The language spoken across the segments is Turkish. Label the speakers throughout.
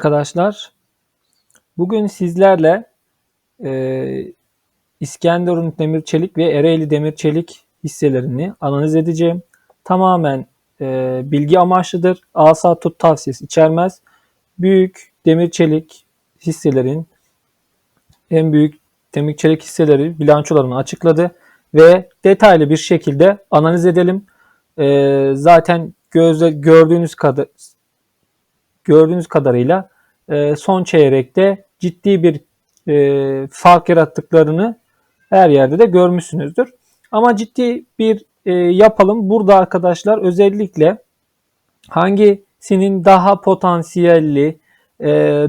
Speaker 1: Arkadaşlar, bugün sizlerle e, İskenderun Demir Çelik ve Ereğli Demir Çelik hisselerini analiz edeceğim. Tamamen e, bilgi amaçlıdır. Asa tut tavsiyesi içermez. Büyük demir çelik hisselerin en büyük demir çelik hisseleri bilançolarını açıkladı ve detaylı bir şekilde analiz edelim. E, zaten gözle gördüğünüz kadar gördüğünüz kadarıyla e, son çeyrekte ciddi bir e, fark yarattıklarını her yerde de görmüşsünüzdür. Ama ciddi bir e, yapalım. Burada arkadaşlar özellikle hangisinin daha potansiyelli,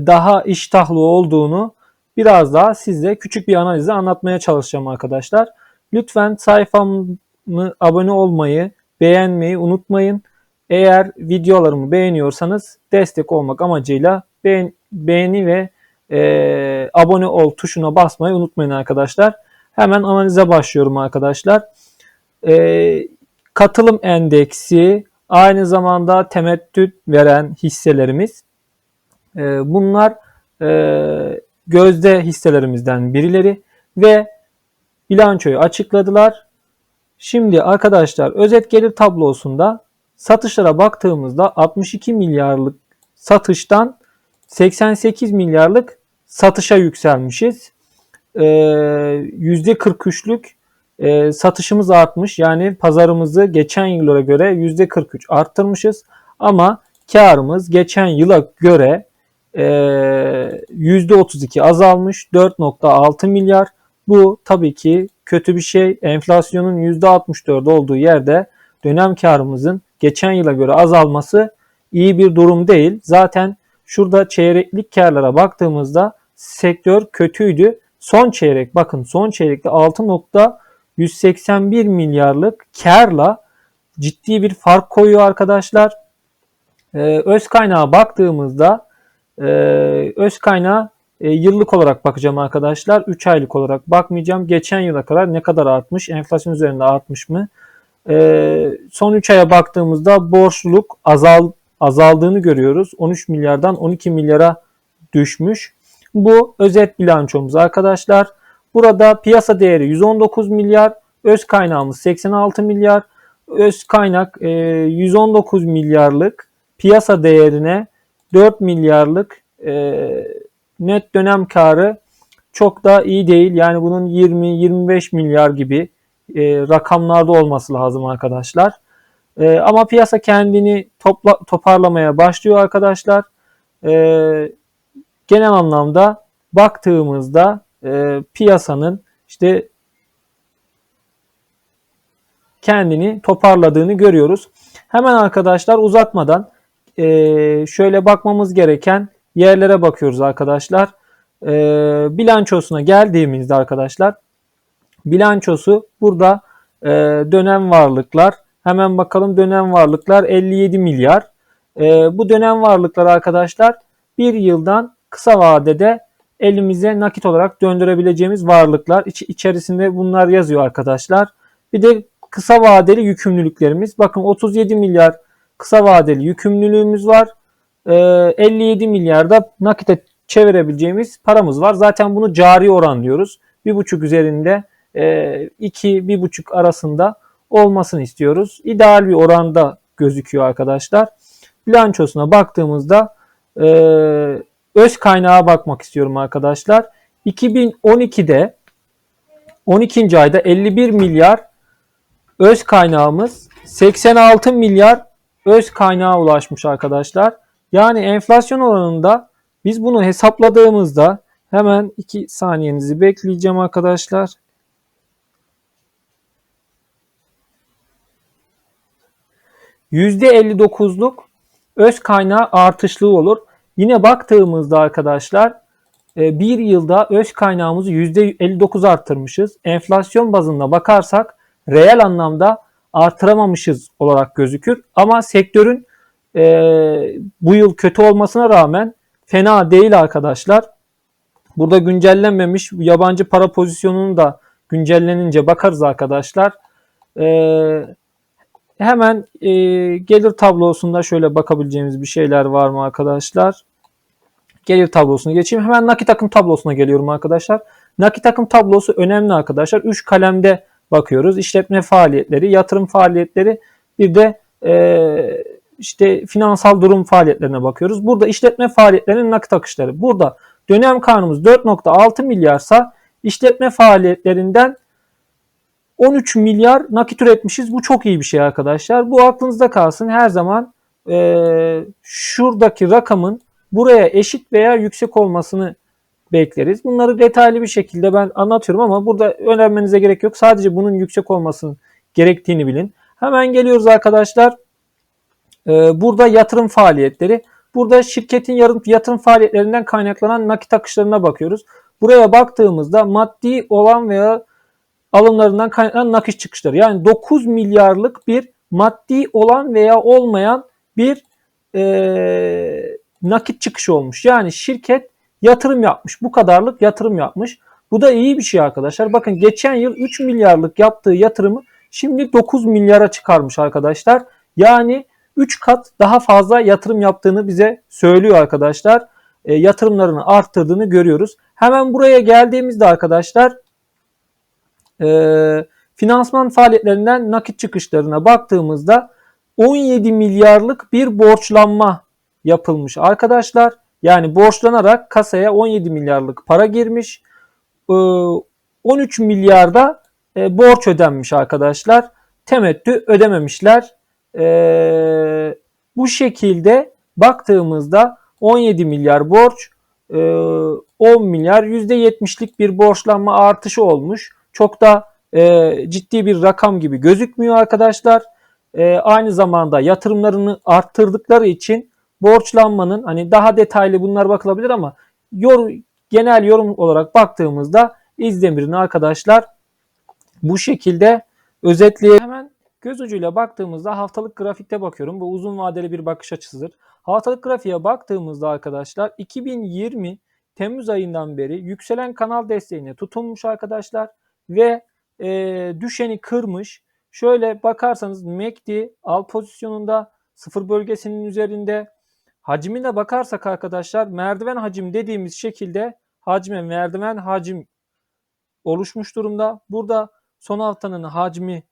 Speaker 1: daha iştahlı olduğunu biraz daha size küçük bir analizle anlatmaya çalışacağım arkadaşlar. Lütfen sayfamı abone olmayı, beğenmeyi unutmayın. Eğer videolarımı beğeniyorsanız destek olmak amacıyla beğen, beğeni ve e, abone ol tuşuna basmayı unutmayın arkadaşlar. Hemen analize başlıyorum arkadaşlar. E, katılım endeksi aynı zamanda temettüt veren hisselerimiz. E, bunlar e, gözde hisselerimizden birileri ve bilançoyu açıkladılar. Şimdi arkadaşlar özet gelir tablosunda satışlara baktığımızda 62 milyarlık satıştan 88 milyarlık satışa yükselmişiz. Ee, %43'lük e, satışımız artmış. Yani pazarımızı geçen yıla göre %43 arttırmışız. Ama karımız geçen yıla göre e, %32 azalmış. 4.6 milyar. Bu tabii ki kötü bir şey. Enflasyonun %64 olduğu yerde dönem karımızın geçen yıla göre azalması iyi bir durum değil. Zaten şurada çeyreklik karlara baktığımızda sektör kötüydü. Son çeyrek bakın son çeyrekte 6.181 milyarlık karla ciddi bir fark koyuyor arkadaşlar. Ee, öz kaynağa baktığımızda e, öz kaynağı e, yıllık olarak bakacağım arkadaşlar. 3 aylık olarak bakmayacağım. Geçen yıla kadar ne kadar artmış? Enflasyon üzerinde artmış mı? E, son 3 aya baktığımızda borçluluk azal, azaldığını görüyoruz. 13 milyardan 12 milyara düşmüş. Bu özet bilançomuz arkadaşlar. Burada piyasa değeri 119 milyar, öz kaynağımız 86 milyar. Öz kaynak 119 milyarlık piyasa değerine 4 milyarlık net dönem karı çok da iyi değil. Yani bunun 20-25 milyar gibi rakamlarda olması lazım arkadaşlar. ama piyasa kendini topla, toparlamaya başlıyor arkadaşlar. genel anlamda baktığımızda piyasanın işte kendini toparladığını görüyoruz. Hemen arkadaşlar uzatmadan şöyle bakmamız gereken yerlere bakıyoruz arkadaşlar. bilançosuna geldiğimizde arkadaşlar bilançosu burada dönem varlıklar Hemen bakalım dönem varlıklar 57 milyar. E, bu dönem varlıklar arkadaşlar bir yıldan kısa vadede elimize nakit olarak döndürebileceğimiz varlıklar. İç, içerisinde bunlar yazıyor arkadaşlar. Bir de kısa vadeli yükümlülüklerimiz. Bakın 37 milyar kısa vadeli yükümlülüğümüz var. E, 57 milyarda nakite çevirebileceğimiz paramız var. Zaten bunu cari oran diyoruz. 1,5 üzerinde 2-1,5 e, arasında olmasını istiyoruz. İdeal bir oranda gözüküyor arkadaşlar. Bilançosuna baktığımızda e, öz kaynağa bakmak istiyorum arkadaşlar. 2012'de 12. ayda 51 milyar öz kaynağımız 86 milyar öz kaynağa ulaşmış arkadaşlar. Yani enflasyon oranında biz bunu hesapladığımızda hemen 2 saniyenizi bekleyeceğim arkadaşlar. %59'luk öz kaynağı artışlığı olur. Yine baktığımızda arkadaşlar e, bir yılda öz kaynağımızı %59 arttırmışız. Enflasyon bazında bakarsak reel anlamda artıramamışız olarak gözükür. Ama sektörün e, bu yıl kötü olmasına rağmen fena değil arkadaşlar. Burada güncellenmemiş yabancı para pozisyonunu da güncellenince bakarız arkadaşlar. E, Hemen e, gelir tablosunda şöyle bakabileceğimiz bir şeyler var mı arkadaşlar? Gelir tablosunu geçeyim. Hemen nakit akım tablosuna geliyorum arkadaşlar. Nakit akım tablosu önemli arkadaşlar. 3 kalemde bakıyoruz. İşletme faaliyetleri, yatırım faaliyetleri bir de e, işte finansal durum faaliyetlerine bakıyoruz. Burada işletme faaliyetlerinin nakit akışları. Burada dönem karnımız 4.6 milyarsa işletme faaliyetlerinden 13 milyar nakit üretmişiz. Bu çok iyi bir şey arkadaşlar. Bu aklınızda kalsın. Her zaman e, şuradaki rakamın buraya eşit veya yüksek olmasını bekleriz. Bunları detaylı bir şekilde ben anlatıyorum ama burada öğrenmenize gerek yok. Sadece bunun yüksek olmasının gerektiğini bilin. Hemen geliyoruz arkadaşlar. Ee, burada yatırım faaliyetleri. Burada şirketin yatırım faaliyetlerinden kaynaklanan nakit akışlarına bakıyoruz. Buraya baktığımızda maddi olan veya alımlarından kaynaklanan nakit çıkışları. Yani 9 milyarlık bir maddi olan veya olmayan bir e, nakit çıkışı olmuş. Yani şirket yatırım yapmış. Bu kadarlık yatırım yapmış. Bu da iyi bir şey arkadaşlar. Bakın geçen yıl 3 milyarlık yaptığı yatırımı şimdi 9 milyara çıkarmış arkadaşlar. Yani 3 kat daha fazla yatırım yaptığını bize söylüyor arkadaşlar. E, yatırımlarını arttırdığını görüyoruz. Hemen buraya geldiğimizde arkadaşlar e, finansman faaliyetlerinden nakit çıkışlarına baktığımızda 17 milyarlık bir borçlanma yapılmış arkadaşlar. Yani borçlanarak kasaya 17 milyarlık para girmiş. 13 e, milyarda e, borç ödenmiş arkadaşlar. Temettü ödememişler. E, bu şekilde baktığımızda 17 milyar borç, 10 milyar %70'lik bir borçlanma artışı olmuş. Çok da ciddi bir rakam gibi gözükmüyor arkadaşlar. Aynı zamanda yatırımlarını arttırdıkları için borçlanmanın hani daha detaylı bunlar bakılabilir ama yor, genel yorum olarak baktığımızda İzdemir'in arkadaşlar bu şekilde özetleyelim. Hemen göz ucuyla baktığımızda haftalık grafikte bakıyorum. Bu uzun vadeli bir bakış açısıdır. Haftalık grafiğe baktığımızda arkadaşlar 2020 Temmuz ayından beri yükselen kanal desteğine tutunmuş arkadaşlar ve e, düşeni kırmış. Şöyle bakarsanız MACD al pozisyonunda sıfır bölgesinin üzerinde Hacmine bakarsak arkadaşlar merdiven hacim dediğimiz şekilde hacme merdiven hacim oluşmuş durumda. Burada son haftanın hacmi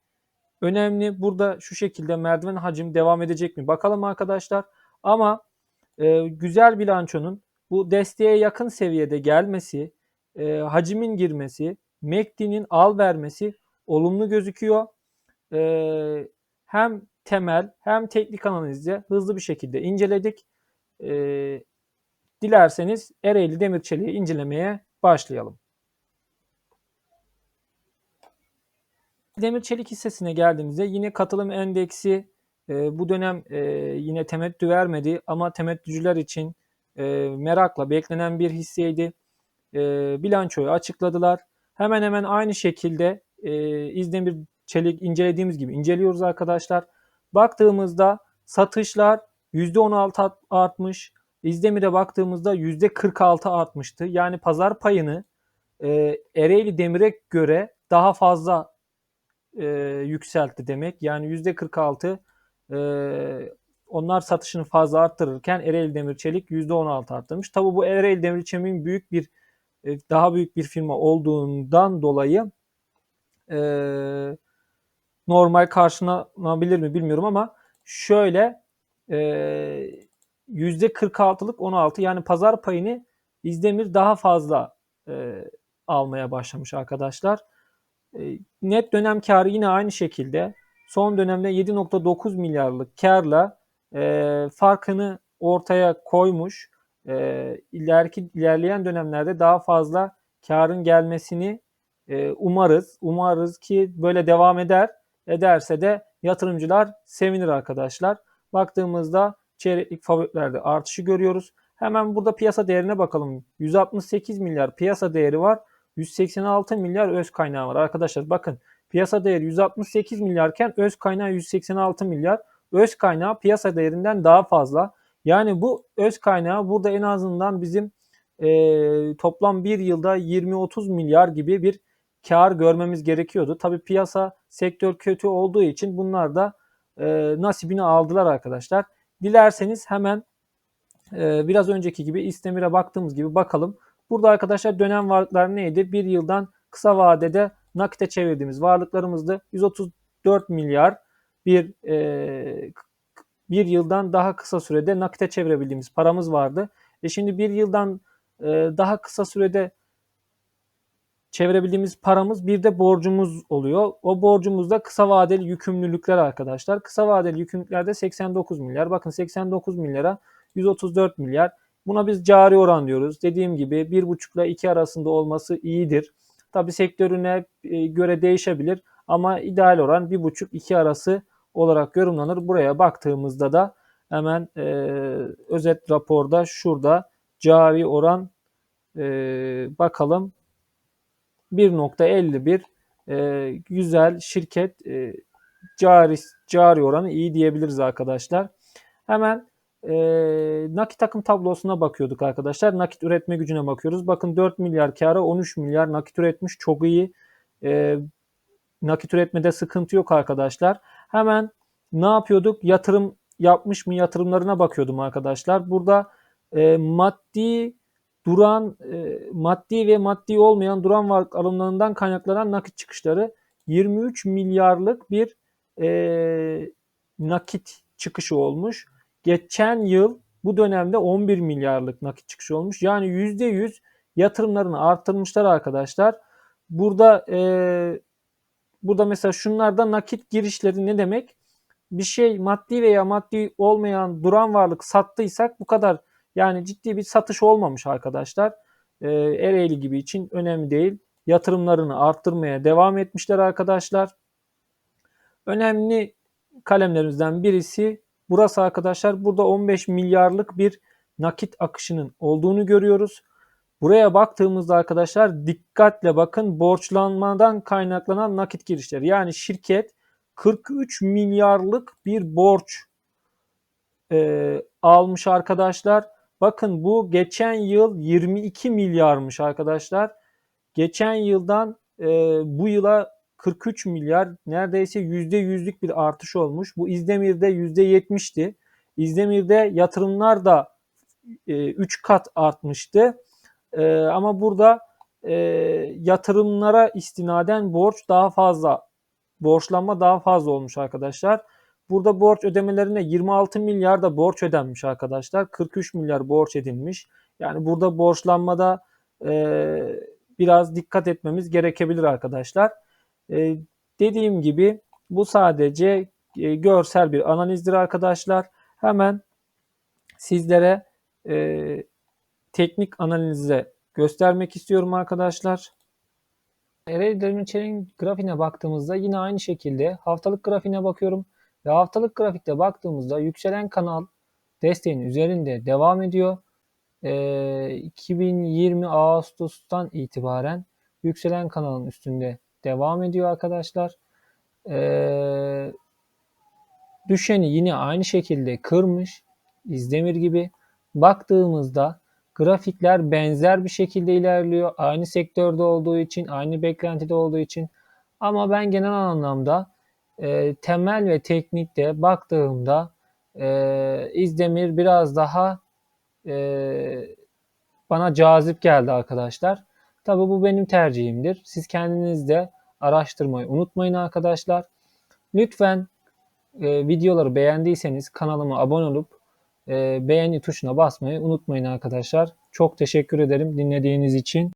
Speaker 1: önemli. Burada şu şekilde merdiven hacim devam edecek mi? Bakalım arkadaşlar. Ama e, güzel bilançonun bu desteğe yakın seviyede gelmesi, e, hacimin girmesi, MACD'nin al vermesi olumlu gözüküyor. E, hem temel hem teknik analizde hızlı bir şekilde inceledik e, dilerseniz Ereğli Demir Çeliği incelemeye başlayalım. Demir çelik hissesine geldiğimizde yine katılım endeksi e, bu dönem e, yine temettü vermedi ama temettücüler için e, merakla beklenen bir hisseydi. E, bilançoyu açıkladılar. Hemen hemen aynı şekilde e, İzdemir Çelik incelediğimiz gibi inceliyoruz arkadaşlar. Baktığımızda satışlar %16 artmış. İzdemir'e baktığımızda %46 artmıştı. Yani pazar payını e, Ereğli Demir'e göre daha fazla e, yükseltti demek. Yani %46 e, onlar satışını fazla arttırırken Ereğli Demir Çelik %16 arttırmış. Tabi bu Ereğli Demir Çelik'in büyük bir daha büyük bir firma olduğundan dolayı e, normal karşılanabilir mi bilmiyorum ama şöyle %46'lık 16 yani pazar payını İzdemir daha fazla e, almaya başlamış arkadaşlar. E, net dönem karı yine aynı şekilde son dönemde 7.9 milyarlık karla e, farkını ortaya koymuş. E, ileriki ilerleyen dönemlerde daha fazla karın gelmesini e, umarız. Umarız ki böyle devam eder. Ederse de yatırımcılar sevinir arkadaşlar. Baktığımızda çeyreklik favoritlerde artışı görüyoruz. Hemen burada piyasa değerine bakalım. 168 milyar piyasa değeri var. 186 milyar öz kaynağı var. Arkadaşlar bakın piyasa değeri 168 milyarken öz kaynağı 186 milyar. Öz kaynağı piyasa değerinden daha fazla. Yani bu öz kaynağı burada en azından bizim e, toplam bir yılda 20-30 milyar gibi bir kar görmemiz gerekiyordu. Tabi piyasa sektör kötü olduğu için bunlar da e, nasibini aldılar arkadaşlar. Dilerseniz hemen Ee, biraz önceki gibi İstemir'e baktığımız gibi bakalım. Burada arkadaşlar dönem varlıklar neydi? Bir yıldan kısa vadede nakite çevirdiğimiz varlıklarımızdı. 134 milyar bir e, bir yıldan daha kısa sürede nakite çevirebildiğimiz paramız vardı. E şimdi bir yıldan e, daha kısa sürede çevirebildiğimiz paramız bir de borcumuz oluyor. O borcumuz da kısa vadeli yükümlülükler arkadaşlar. Kısa vadeli yükümlülüklerde 89 milyar. Bakın 89 milyara 134 milyar. Buna biz cari oran diyoruz. Dediğim gibi 1,5 ile 2 arasında olması iyidir. Tabi sektörüne e, göre değişebilir ama ideal oran 1,5-2 arası olarak yorumlanır. Buraya baktığımızda da hemen e, özet raporda şurada cari oran e, bakalım 1.51 e, güzel şirket e, cari cari oranı iyi diyebiliriz arkadaşlar. Hemen e, nakit takım tablosuna bakıyorduk arkadaşlar. Nakit üretme gücüne bakıyoruz. Bakın 4 milyar kâra 13 milyar nakit üretmiş. Çok iyi. E, nakit üretmede sıkıntı yok arkadaşlar. Hemen ne yapıyorduk? Yatırım yapmış mı yatırımlarına bakıyordum arkadaşlar. Burada e, maddi duran e, maddi ve maddi olmayan duran varlık alımlarından kaynaklanan nakit çıkışları 23 milyarlık bir e, nakit çıkışı olmuş. Geçen yıl bu dönemde 11 milyarlık nakit çıkışı olmuş. Yani %100 yatırımlarını arttırmışlar arkadaşlar. Burada e, burada mesela şunlarda nakit girişleri ne demek? Bir şey maddi veya maddi olmayan duran varlık sattıysak bu kadar yani ciddi bir satış olmamış arkadaşlar. E, Ereğli gibi için önemli değil. Yatırımlarını arttırmaya devam etmişler arkadaşlar. Önemli kalemlerimizden birisi burası arkadaşlar. Burada 15 milyarlık bir nakit akışının olduğunu görüyoruz. Buraya baktığımızda arkadaşlar dikkatle bakın borçlanmadan kaynaklanan nakit girişleri. Yani şirket 43 milyarlık bir borç e, almış arkadaşlar. Bakın bu geçen yıl 22 milyarmış arkadaşlar. Geçen yıldan e, bu yıla 43 milyar neredeyse %100'lük bir artış olmuş. Bu İzdemir'de %70'ti. İzdemir'de yatırımlar da e, 3 kat artmıştı. E, ama burada e, yatırımlara istinaden borç daha fazla, borçlanma daha fazla olmuş arkadaşlar. Burada borç ödemelerine 26 milyar da borç ödenmiş arkadaşlar. 43 milyar borç edilmiş. Yani burada borçlanmada e, biraz dikkat etmemiz gerekebilir arkadaşlar. E, dediğim gibi bu sadece e, görsel bir analizdir arkadaşlar. Hemen sizlere e, teknik analize göstermek istiyorum arkadaşlar. Ereğli Demirçelik'in grafiğine baktığımızda yine aynı şekilde haftalık grafiğine bakıyorum. Ve haftalık grafikte baktığımızda yükselen kanal desteğin üzerinde devam ediyor. E, 2020 Ağustos'tan itibaren yükselen kanalın üstünde devam ediyor arkadaşlar. E, düşeni yine aynı şekilde kırmış. İzdemir gibi. Baktığımızda grafikler benzer bir şekilde ilerliyor. Aynı sektörde olduğu için, aynı beklentide olduğu için. Ama ben genel anlamda e, temel ve teknikte baktığımda e, İzdemir biraz daha e, bana cazip geldi arkadaşlar. Tabi bu benim tercihimdir. Siz kendiniz de araştırmayı unutmayın arkadaşlar. Lütfen e, videoları beğendiyseniz kanalıma abone olup beğeni tuşuna basmayı unutmayın arkadaşlar. Çok teşekkür ederim dinlediğiniz için.